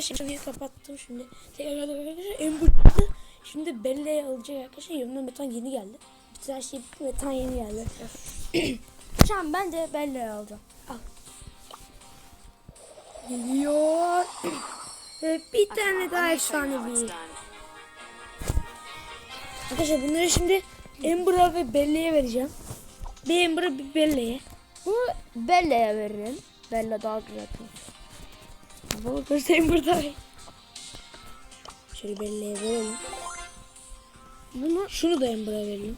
Şimdi kapattım şimdi. Tekrar arkadaşlar Ember çıktı. Şimdi Bella'ya alacak arkadaşlar. Yanına Metan yeni geldi. Bütün her şey bitti. Metan yeni geldi. Şu an ben de Bella'yı alacağım. Geliyor. Ve bir tane daha efsanevi. Arkadaşlar bunları şimdi Ember'a ve Bella'ya vereceğim. Bir Ember'a bir Bella'ya. Bunu Bella'ya veririm. Bella daha güzel. Baba Ember daha iyi. Şöyle Bella'ya verelim. Bunu Şunu da Ember'a verelim.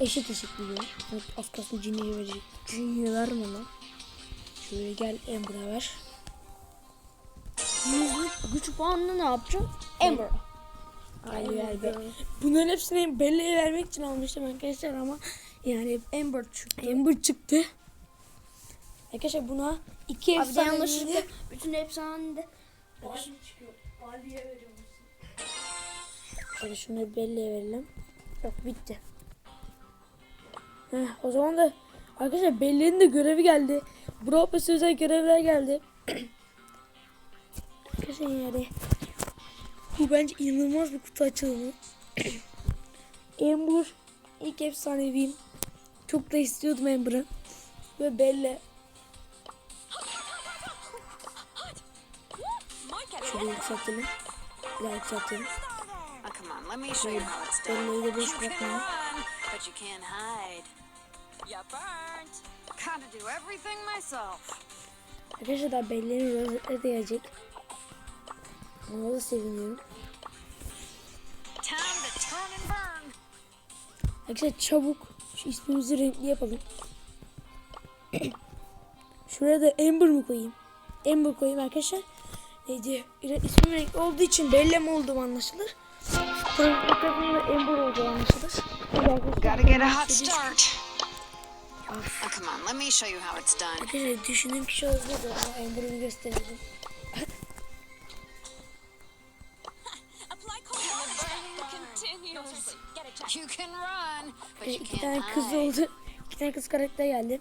Eşit eşit gidiyor. Evet, az kalsın Ginny'ye verecek. Junior verme lan. Şöyle gel Ember'a ver. Yüzlük güç puanını ne yapacağım? Amber. Hayır be. Bunların hepsini Bella'ya vermek için almıştım arkadaşlar ama yani Amber çıktı. Ember çıktı. Arkadaşlar buna iki Abi de efsane yanlışlıkla bütün hepsini de Şöyle şunları Bella'ya verelim. Yok bitti. Heh, o zaman da arkadaşlar Bella'nın de görevi geldi. Brawl Pass özel görevler geldi. arkadaşlar yani bu bence inanılmaz bir kutu açılımı. Ember ilk efsaneviyim. Çok da istiyordum Ember'ı. Ve Bella. But you can't hide. You burnt. Gotta do everything myself. Arkadaşlar daha Bella'nın rozetleri de gelecek. Ona da seviniyorum. Arkadaşlar çabuk şu ismimizi renkli yapalım. Şuraya da Amber mı koyayım? Amber koyayım arkadaşlar. İre- İsmim renkli olduğu için Bella mı olduğum anlaşılır. Fotoğrafımda Amber olduğu anlaşılır. Gotta get a hot start. Oh, come on, let me show you how it's done. Arkadaşlar düşündüğüm kişi oldu da run, but Ee, you İki tane kız oldu. İki tane kız karakter geldi.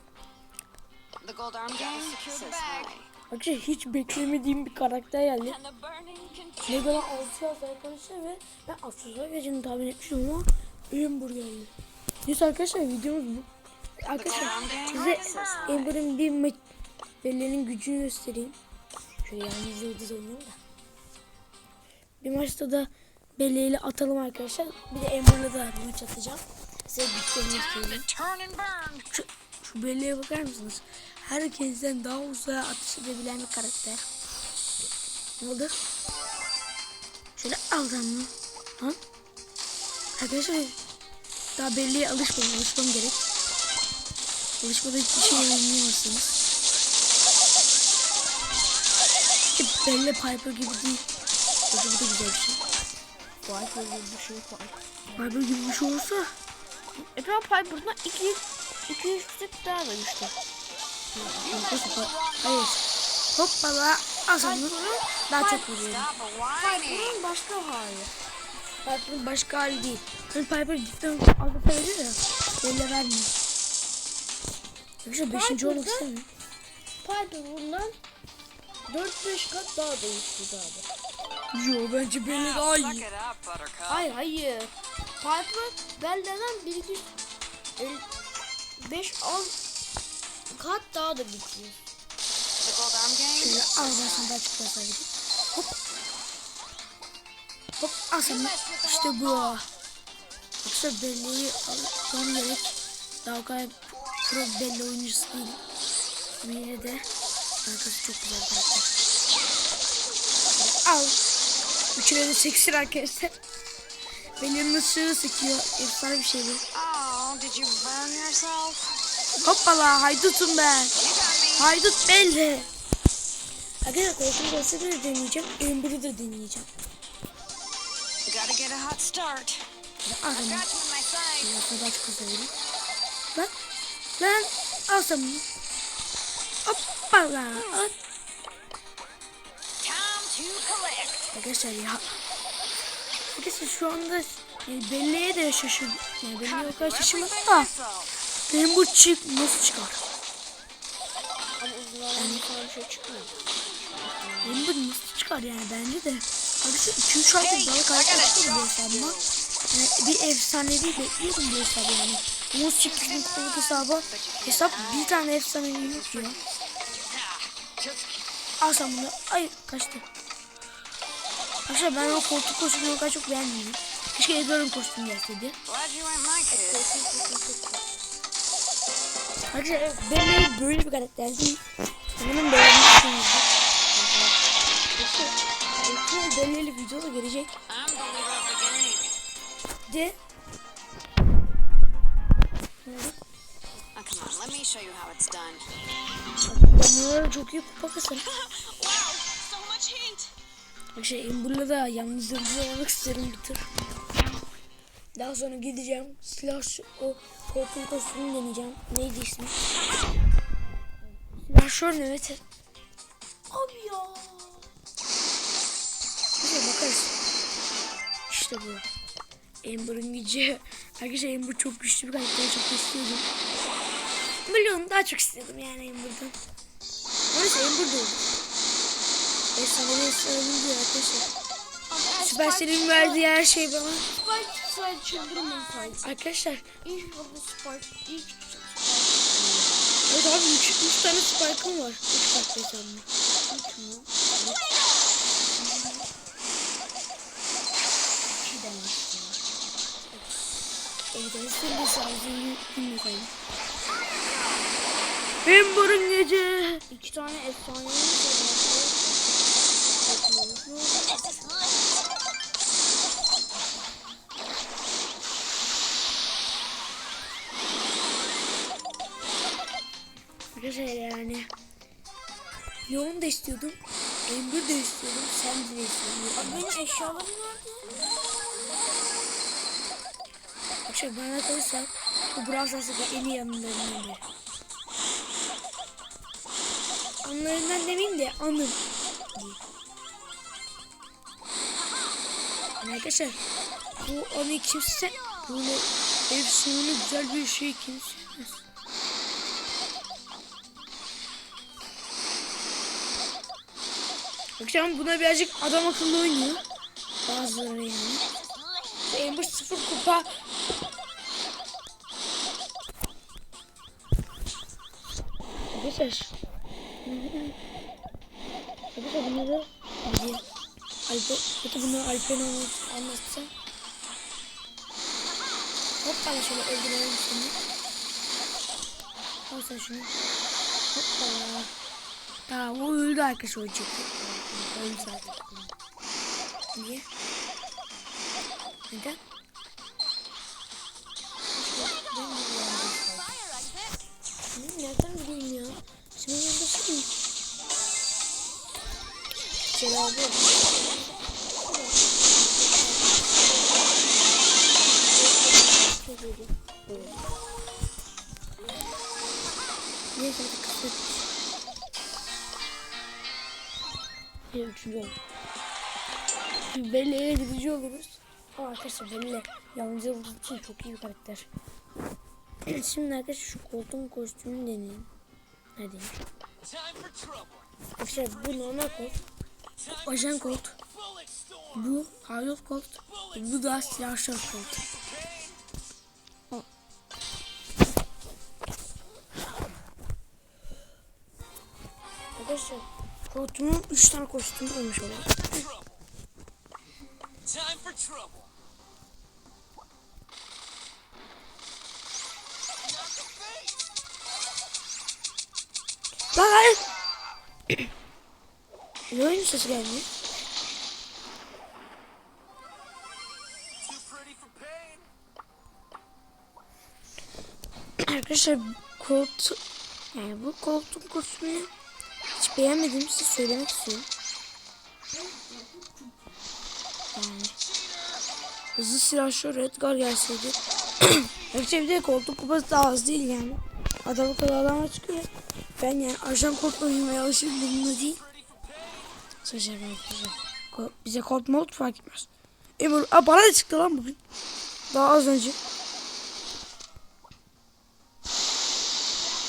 The gold arm game says hi. Arkadaşlar hiç beklemediğim bir karakter geldi. And the burning continues. Legolas 6 yaz arkadaşlar ve ben Asus'a geleceğini tahmin etmiştim ama Amber geldi. Neyse arkadaşlar videomuz bu. Arkadaşlar size Amber'ın bir maç Belle'nin gücünü göstereyim. Şöyle yalnız yıldız oynayalım da. Bir maçta da Belle ile atalım arkadaşlar. Bir de Amber'la da bir maç atacağım. Size güçlerini Time göstereyim. Şu, şu Belle'ye bakar mısınız? Herkesten daha uzağa atış edebilen bir karakter. Ne oldu? Şöyle aldım mı? Ha? Arkadaşlar daha Belle'ye alışmadım. Alışmam gerek. Alışmada hiçbir şey. Hep Belle Piper gibi değil. Bence bu da güzel bir şey. Piper gibi bir şey var. Piper gibi bir şey olursa Ekran Piper'dan iki, iki üç tık daha da. Hayır. Hoppala asalım. Daha çok vuruyorum. Bunun başka hali. Piper'ın başka hali değil. Hani Piper cidden azıcık verir ya. Belle vermiyor. Arkadaşlar beşinci olmak istemiyorum. Piper bundan 4-5 kat daha da güçlü zaten. Yo bence Belle daha iyi. Hayır hayır. Piper Bella'dan 1 2 5 10 kat daha da güçlü. Şöyle çok daha gideyim. Hop. Hop sana. İşte bu. Yoksa Belle'yi almam gerek. Daha o kadar pro Belle oyuncusu değilim. Ama yine de arkası çok güzel karakter. Al. Üçüne de seksin arkadaşlar. Belle'nin ışığı sıkıyor. Efsane bir şey bu. Oh, did you burn yourself? Hoppala haydutum ben. Haydut belli. Arkadaşlar korkunç olsa da deneyeceğim. Ember'ı da deneyeceğim. Gotta get a hot start. Daha çok verelim. Lan. Lan. Al sana. Hoppala. Collect. Arkadaşlar ya. Arkadaşlar şu anda yani Belle'ye de şaşırdım. Yani Belle'ye o kadar şaşırmadım da. Benim bu çık nasıl çıkar? Ama uzun zaman bir şey çıkmıyor. Benim bu nasıl çıkar? yani bence de. Abi şu 2-3 aydır daha karakter çıkıyor bu hesabıma. Yani bir efsanevi bekliyordum bu hesabı yani. 18 bin kupalık hesaba hesap bir tane efsanevi yok ya. Al sen bunu. Ay kaçtı. Arkadaşlar ben o koltuk kostümünü o kadar çok beğenmedim. Keşke Edward'ın kostümü gelseydi. Arkadaşlar ben böyle bir karakter değil. Umarım beğenmişsinizdir. Arkadaşlar belirli video da gelecek. De Now come on, let me show you how it's done. ben bunlara çok iyi kupa kasarım. Wow, so much heat. Arkadaşlar Ember'la da yalnızlığımızı oynamak isterim bir tür. Daha sonra gideceğim. Slash o koltuğun kostümünü deneyeceğim. Neydi ismi? Slasher evet. Abi ya. Neyse bakarız. İşte bu. Amber'ın gücü. Arkadaşlar Amber çok güçlü bir karakter. Çok istiyordum. Biliyorum daha çok istiyordum yani Amber'dan. Neyse Amber de olur. Efsane efsane diyor arkadaşlar. Supercell'in verdiği her şey bana. Spike side çıldırmayın side. Arkadaşlar İlk orada Spike. ilk Spike. evet abi 3 3 tane spike'ım var. 3 farklı hesabımda. Üç mü? İki tane var. Evet evet sen de sadece bilmiyorum. Amber'ın gece. İki tane efsanevi var. Arkadaşlar yani. Leon da istiyordum. Amber de istiyordum. Sen de istiyordun. Abi benim eşyalarım nerede? Arkadaşlar bana kalırsa bu Brawl Stars'taki en iyi yanlarından biri. Anlarından demeyeyim de anım. Yani arkadaşlar bu anı kimse böyle efsane güzel bir şey kimse Akşam buna birazcık adam akıllı oynuyor. Bazıları yani. Amber sıfır kupa Arkadaşlar. Arkadaşlar bunları hadi Alpe, kötü bunları Alpe'ne anlatsam. Hoppala şöyle öldürelim seni. Al sen şunu. Hoppala. Tamam o öldü arkadaşlar o çekti. Öldü zaten. Niye? Neden? Ben nereden bileyim ya? Senin yanındasın mı? Cevabı. Neyse hadi kısmet. Bir üçüncü oldu. Belle'ye gidici oluruz. Ama arkadaşlar Belle yalnız olduğu için çok iyi bir karakter. Şimdi arkadaşlar şu koltuğun kostümünü deneyelim. Hadi. Arkadaşlar bu normal kolt. Ajan kolt. Bu haydut kolt. Bu da silahşör kolt. Arkadaşlar koltuğumun 3 tane kostümü olmuş trouble. Lan hayır. Ne oyun sesi geldi? Arkadaşlar koltuğu yani bu koltuğun kostümünü hiç beğenmediğimi size söylemek istiyorum. Yani hızlı silahşör Edgar gelseydi. Arkadaşlar bir de koltuk kupası da az değil yani. Adam o kadar adama çıkıyor. Ben yani ajan koltuğu oynamaya alışım bununla değil. Sadece ben arkadaşlar. Ko- Bize kolt mod fark etmez. Emir, aa, bana da çıktı lan bugün. Daha az önce.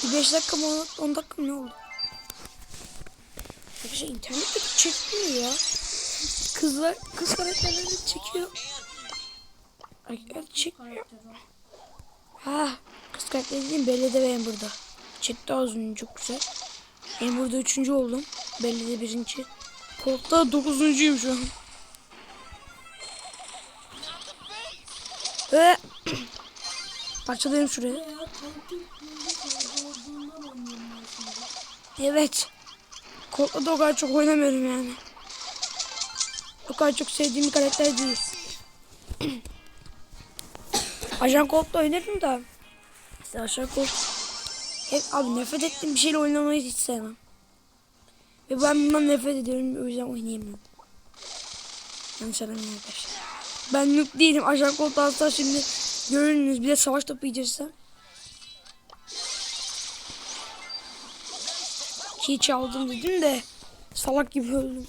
Bir 5 dakika mı 10 dakika mı ne oldu? Arkadaşlar internet de çekmiyor ya. kızlar kız karakterleri çekiyor. Erkekler çekmiyor. Ha kız karakteri değil Belli de Amber'da. Çekti az önce çok güzel. Amber'da üçüncü oldum. Belli de birinci. Colt'ta dokuzuncuyum şu an. Ve parçalayayım şuraya. Ben. Evet. Colt'la da o kadar çok oynamıyorum yani. O kadar çok sevdiğim karakter değil. Ajan Colt'la oynarım da. İşte Ajan. Hep abi nefret ettiğim bir şeyle oynamayı hiç sevmem. Ve ben bundan nefret ediyorum o yüzden oynayamıyorum. Yanlış anlamayın arkadaşlar. Ben noob değilim. Ajan Colt alsa şimdi görünüz bir de savaş topu yiyeceksem. Ki çaldım dedim de salak gibi öldüm.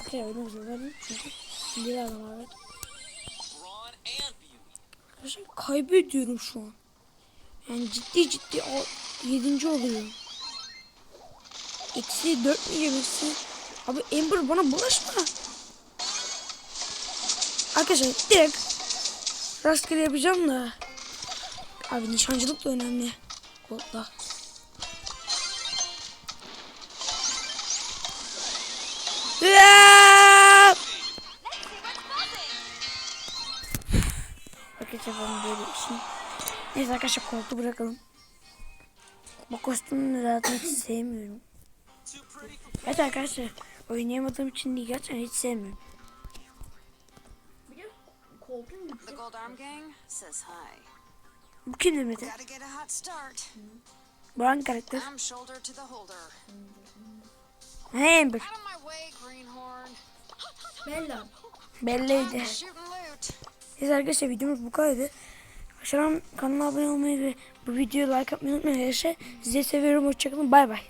Okey öldüm çünkü bir adam beauty. Arkadaşlar kaybediyorum şu an. Yani ciddi ciddi o yedinci oluyorum. Eksi dört mü yemişsin? Abi Ember bana bulaşma. Arkadaşlar direkt rastgele yapacağım da. Abi nişancılık da önemli. Gold'da. Ben böyle işim. Neyse arkadaşlar koltuğu bırakalım. Bu kostümü zaten hiç sevmiyorum. Evet arkadaşlar oynayamadığım için değil gerçekten hiç sevmiyorum. Bir de koltuğum The yüksek. Gold Arm Gang says hi. Bu kim demedi? Gotta get a hot start. Bu hangi karakter? I'm shoulder to the holder. He Amber. Out of my way, Greenhorn. Bella. Belliydi. Neyse arkadaşlar videomuz bu kadardı. Aşağıdan kanala abone olmayı ve bu videoya like atmayı unutmayın arkadaşlar. Sizi seviyorum. Hoşçakalın. Bay bay.